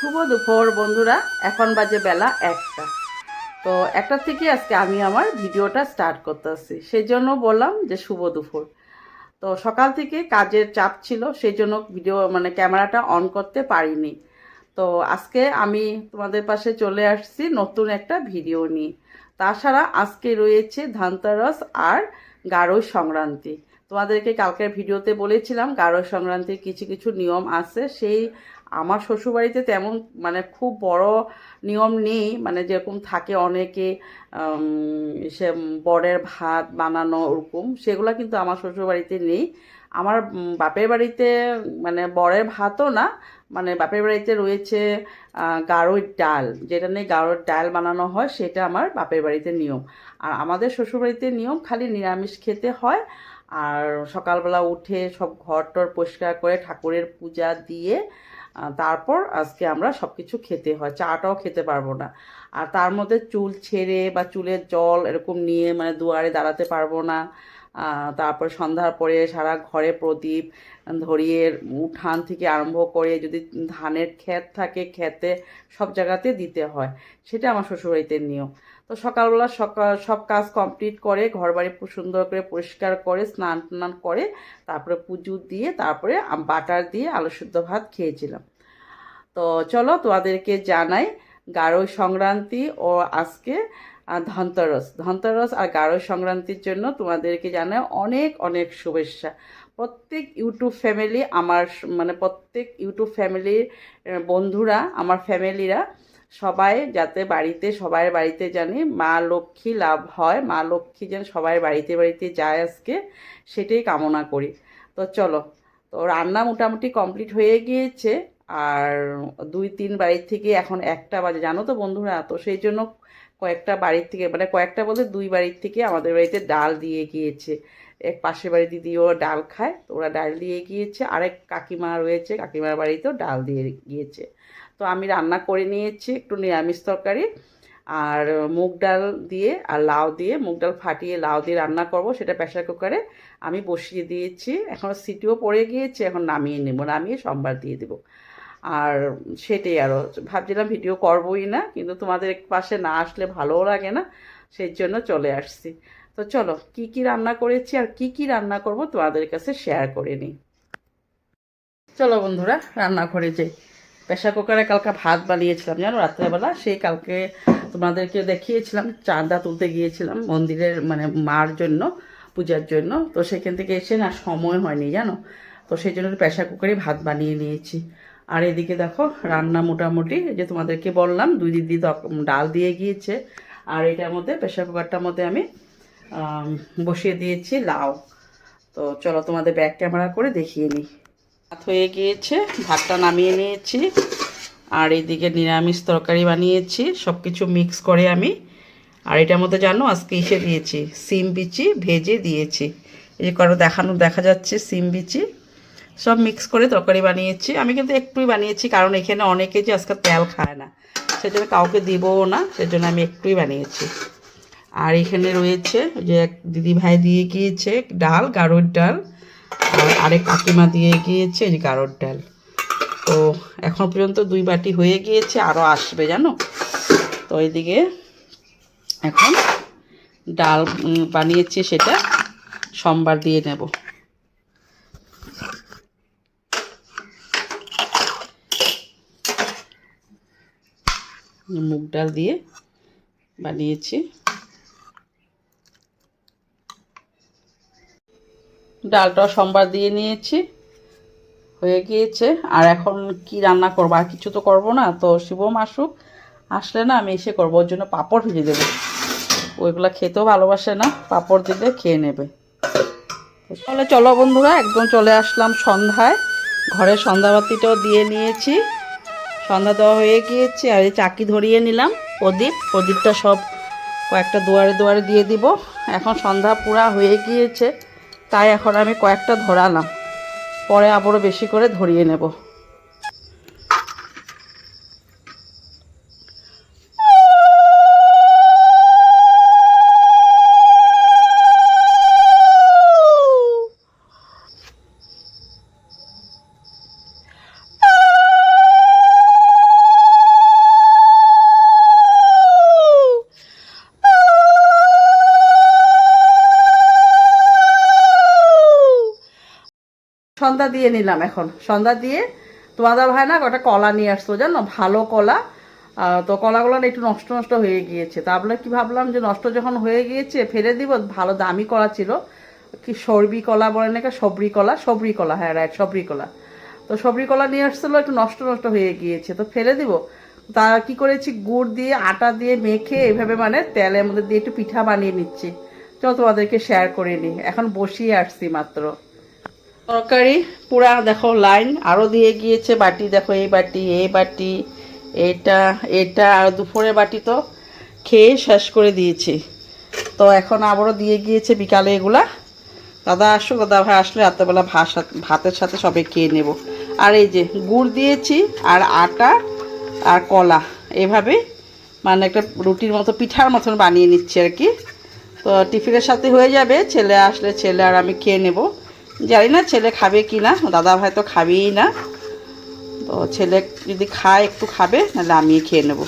শুভ দুপুর, বন্ধুরা। এখন বাজে বেলা একটা। তো একটা থেকে আজকে আমি আমার ভিডিওটা স্টার্ট করতেছি। সেই জন্য বললাম যে শুভ দুপুর। তো সকাল থেকে কাজের চাপ ছিল, সেই জন্য ভিডিও মানে ক্যামেরাটা অন করতে পারিনি। তো আজকে আমি তোমাদের পাশে চলে আসছি নতুন একটা ভিডিও নিয়ে। তাছাড়া আজকে রয়েছে ধানতেরাস আর গারো সংক্রান্তি। তোমাদেরকে কালকের ভিডিওতে বলেছিলাম গারো সংক্রান্তির কিছু কিছু নিয়ম আছে। সেই আমার শ্বশুরবাড়িতে তেমন মানে খুব বড় নিয়ম নেই মানে যেরকম থাকে অনেকে সে বরের ভাত বানানো ওরকম সেগুলো কিন্তু আমার শ্বশুরবাড়িতে নেই। আমার বাপের বাড়িতে মানে বরের ভাতও না মানে বাপের বাড়িতে রয়েছে আহ, ডাল। যেটা নিয়ে গাঢ়র ডাল বানানো হয় সেটা আমার বাপের বাড়িতে নিয়ম। আর আমাদের শ্বশুরবাড়িতে নিয়ম খালি নিরামিষ খেতে হয় আর সকালবেলা উঠে সব ঘর টর পরিষ্কার করে ঠাকুরের পূজা দিয়ে তারপর আজকে আমরা সব কিছু খেতে হয়, চাটাও খেতে পারব না। আর তার মধ্যে চুল ছেড়ে বা চুলের জল এরকম নিয়ে মানে দুয়ারে দাঁড়াতে পারব না। তারপর সন্ধ্যার পরে সারা ঘরে প্রদীপ ধরিয়ে উঠান থেকে আরম্ভ করে যদি ধানের ক্ষেত থাকে, ক্ষেতে সব জায়গাতে দিতে হয়। সেটা আমার শ্বশুরবাড়িতে নিয়ম। তো সকালবেলা সকাল সব কাজ কমপ্লিট করে, ঘরবাড়ি খুব সুন্দর করে পরিষ্কার করে, স্নান টান করে, তারপরে পুজো দিয়ে, তারপরে বাটার দিয়ে আলু সিদ্ধ ভাত খেয়েছিলাম। তো চলো তোমাদেরকে জানাই গারো সংক্রান্তি ও আজকে ধনতেরস। ধনতেরস আর গারো সংক্রান্তির জন্য তোমাদেরকে জানাই অনেক অনেক শুভেচ্ছা। প্রত্যেক ইউটিউব ফ্যামিলি আমার মানে প্রত্যেক ইউটিউব ফ্যামিলির বন্ধুরা, আমার ফ্যামিলিরা সবাই যাতে বাড়িতে সবার বাড়িতে জানি মা লক্ষ্মী লাভ হয়। মা লক্ষ্মী যেন সবাই বাড়িতে বাড়িতে যায় আজকে, সেটাই কামনা করি। তো চলো, তো রান্না মোটামুটি কমপ্লিট হয়ে গিয়েছে। আর দুই, তিন বাড়ির থেকে এখন একটা বাজে, জানো তো বন্ধুরা? তো সেই জন্য কয়েকটা বাড়ির থেকে মানে কয়েকটা বলতে দুই বাড়ির থেকে আমাদের বাড়িতে ডাল দিয়ে গিয়েছে। এক পাশের বাড়ি দিদিও ডাল খায়, তো ওরা ডাল দিয়ে গিয়েছে। আরেক কাকিমা রয়েছে, কাকিমার বাড়িতেও ডাল দিয়ে গিয়েছে। তো আমি রান্না করে নিয়েছি একটু নিরামিষ তরকারি আর মুগ ডাল দিয়ে আর লাউ দিয়ে, মুগ ডাল ফাটিয়ে লাউ দিয়ে রান্না করব সেটা প্রেশার কুকারে। আমি বসিয়ে দিয়েছি, এখন সিটিও পড়ে গিয়েছে, এখন নামিয়ে নেব, নামিয়ে সোমবার দিয়ে দেবো। আর সেটাই আরও ভাবছিলাম ভিডিও করবই না, কিন্তু তোমাদের পাশে না আসলে ভালোও লাগে না, সেই জন্য চলে আসছি। তো চলো, কি কি রান্না করেছি আর কি কি রান্না করব তোমাদের কাছে শেয়ার করে নিই। চলো বন্ধুরা, রান্নাঘরে যাই। প্রেশার কুকারে কালকে ভাত বানিয়েছিলাম, জানো? রাত্রেবেলা। সেই কালকে তোমাদেরকে দেখিয়েছিলাম, চাঁদা তুলতে গিয়েছিলাম মন্দিরের মানে মার জন্য, পূজার জন্য। তো সেখান থেকে এসে না সময় হয়নি, জানো? তো সেই জন্য প্রেশার কুকারে ভাত বানিয়ে নিয়েছি। আর এদিকে দেখো, রান্না মোটামুটি যে তোমাদেরকে বললাম, দুই দিদি ডাল দিয়ে গিয়েছে। আর এটার মধ্যে প্রেশার কুকারটার মধ্যে আমি বসিয়ে দিয়েছি লাউ। তো চলো তোমাদের ব্যাক ক্যামেরা করে দেখিয়ে নিই। ভাত হয়ে গিয়েছে, ভাতটা নামিয়ে নিয়েছি, আর এইদিকে নিরামিষ তরকারি বানিয়েছি সব কিছু মিক্স করে আমি। আর এটার মধ্যে জানো, আজকে ইসে দিয়েছি, সিম বিচি ভেজে দিয়েছি। এই কারও দেখানো, দেখা যাচ্ছে সিম বিচি, সব মিক্স করে তরকারি বানিয়েছি। আমি কিন্তু একটুই বানিয়েছি, কারণ এখানে অনেকে যে আজকে তেল খায় না, সেজন্য কাউকে দিবও না, সেজন্য আমি একটুই বানিয়েছি। আর এখানে রয়েছে যে এক দিদি ভাই দিয়ে গিয়েছে, ডাল গাঢ়র ডাল। আর আরেক কাকিমা দিয়ে গিয়েছে যে ডাল। তো এখন পর্যন্ত দুই বাটি হয়ে গিয়েছে আরও আসবে, জানো? তো এইদিকে এখন ডাল বানিয়েছি সেটা, সোমবার দিয়ে নেব। মুগ ডাল দিয়ে বানিয়েছি। ডালটা সোমবার দিয়ে নিয়েছি। হয়ে গিয়েছে। আর এখন কি রান্না করব? আর কিছু তো করব না। তো শিবম আসুক। আসলে না, আমি এসে করব। ওর জন্য পাঁপড় ভেজে দেবো। ওইগুলো খেতেও ভালোবাসে না। পাঁপড় দিলে খেয়ে নেবে। তাহলে চলো বন্ধুরা, একদম চলে আসলাম সন্ধ্যায়। ঘরে সন্ধ্যাবাতিটাও দিয়ে নিয়েছি। সন্ধ্যা দেওয়া হয়ে গিয়েছে। আর এই চাকি ধরিয়ে নিলাম প্রদীপ। প্রদীপটা সব কয়েকটা দুয়ারে দুয়ারে দিয়ে দিব। এখন সন্ধ্যা পুরা হয়ে গিয়েছে। তাই এখন আমি কয়েকটা ধরালাম। পরে আবারও বেশি করে ধরিয়ে নেব। সন্ধ্যা দিয়ে নিলাম এখন। সন্ধ্যা দিয়ে তোমাদের ভাই না ওটা কলা নিয়ে আসতো, জানো? ভালো কলা। তো কলাগুলো একটু নষ্ট নষ্ট হয়ে গিয়েছে। তারপরে কি ভাবলাম যে নষ্ট যখন হয়ে গিয়েছে, ফেলে দিব। ভালো দামি কলা ছিল। কি সরবি কলা বলে নাকি? সবরি কলা? সবরি কলা হ্যাঁ রাইট সবরি কলা। তো সবরি কলা নিয়ে আসছিল, একটু নষ্ট নষ্ট হয়ে গিয়েছে। তো ফেলে দিব। তা কি করেছি? গুড় দিয়ে, আটা দিয়ে মেখে এভাবে মানে তেলের মধ্যে দিয়ে একটু পিঠা বানিয়ে নিচ্ছি। চলো তোমাদেরকে শেয়ার করে নিই। এখন বসিয়ে আসছি মাত্র। তরকারি, পুরা দেখো লাইন আরও দিয়ে গিয়েছে বাটি, দেখো এই বাটি এই বাটি, এটা এটা, আর দুপুরে বাটি তো খেয়ে শেষ করে দিয়েছি। তো এখন আবারও দিয়ে গিয়েছে বিকালে এগুলা। দাদা আসো দাদা ভাই আসলে রাত্রেবেলা ভাত ভাতের সাথে সবাই খেয়ে নেব। আর এই যে গুড় দিয়েছি, আর আটা, আর কলা, এভাবে মানে একটা রুটির মতো, পিঠার মতন বানিয়ে নিচ্ছি আর কি। তো টিফিনের সাথে হয়ে যাবে, ছেলে আসলে ছেলে আর আমি খেয়ে নেব। জানি না ছেলে খাবে কি না, দাদা ভাই তো খাবেই না। তো ছেলে যদি খায়, একটু খাবে, নাহলে আমি খেয়ে নেব।